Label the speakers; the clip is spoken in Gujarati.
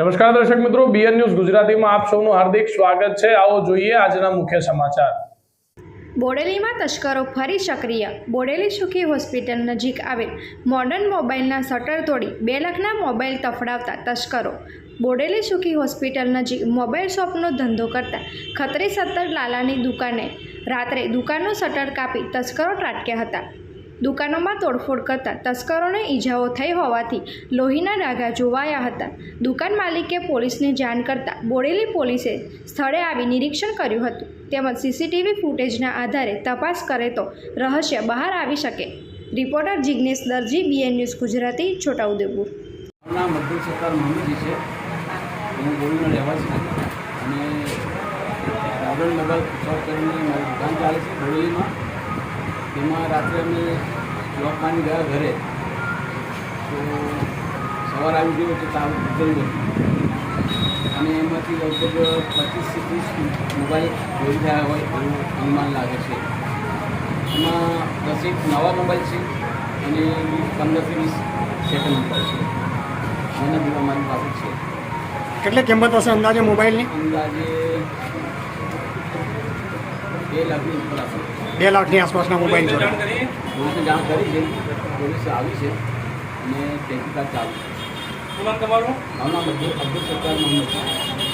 Speaker 1: નમસ્કાર દર્શક મિત્રો બીએન ન્યૂઝ ગુજરાતીમાં આપ સૌનું હાર્દિક સ્વાગત છે. આવો જોઈએ આજના મુખ્ય સમાચાર.
Speaker 2: બોડેલીમાં તસ્કરો ફરી સક્રિય. બોડેલી સુખી હોસ્પિટલ નજીક આવેલ મોડર્ન મોબાઈલના શટર તોડી બે લાખના મોબાઈલ તફડાવતા તસ્કરો. બોડેલી સુખી હોસ્પિટલ નજીક મોબાઈલ શોપનો ધંધો કરતા ખત્રી સત્તર લાલાની દુકાને રાત્રે દુકાનનું શટર કાપી તસ્કરો ત્રાટક્યા હતા. દુકાનોમાં તોડફોડ કરતા તસ્કરોને ઈજાઓ થઈ હોવાથી લોહીના ડાઘા જોવાયા હતા. દુકાન માલિકે પોલીસને જાણ કરતા બોડેલી પોલીસે સ્થળે આવી નિરીક્ષણ કર્યું હતું. તેમજ સીસીટીવી ફૂટેજના આધારે તપાસ કરે તો રહસ્ય બહાર આવી શકે. Reporter Jignesh Darji, BN news Gujarati, Chhotaudepur.
Speaker 3: અને રાવણ નગર ચોક કરીને મારી દુકાન ચાલે છે બોરીમાં તેમાં રાત્રે અમે જોબ માની ગયા ઘરે તો સવાર આવી ગયો તો તાવ ઉતરી ગયું. અને એમાંથી લગભગ પચીસથી ત્રીસ મોબાઈલ જોઈ થયા હોય એવું અનુમાન લાગે છે. એમાં દસેક નવા મોબાઈલ છે અને પંદરથી વીસ સેકન્ડ મોબાઈલ છે. એના જેવા મારી પાસે છે.
Speaker 4: કેટલી કિંમત હશે અંદાજે મોબાઈલની?
Speaker 3: અંદાજે બે લાખની
Speaker 4: બે લાખની આસપાસના મોબાઈલ જોડે.
Speaker 3: પોલીસને જાણ કરી છે પોલીસ આવી છે અને તહેકીકાત ચાલુ છે.
Speaker 1: તમારું?
Speaker 3: મારું નામ અબ્દુલ અબ્દુલ સત્તાર મોહમ્મદ.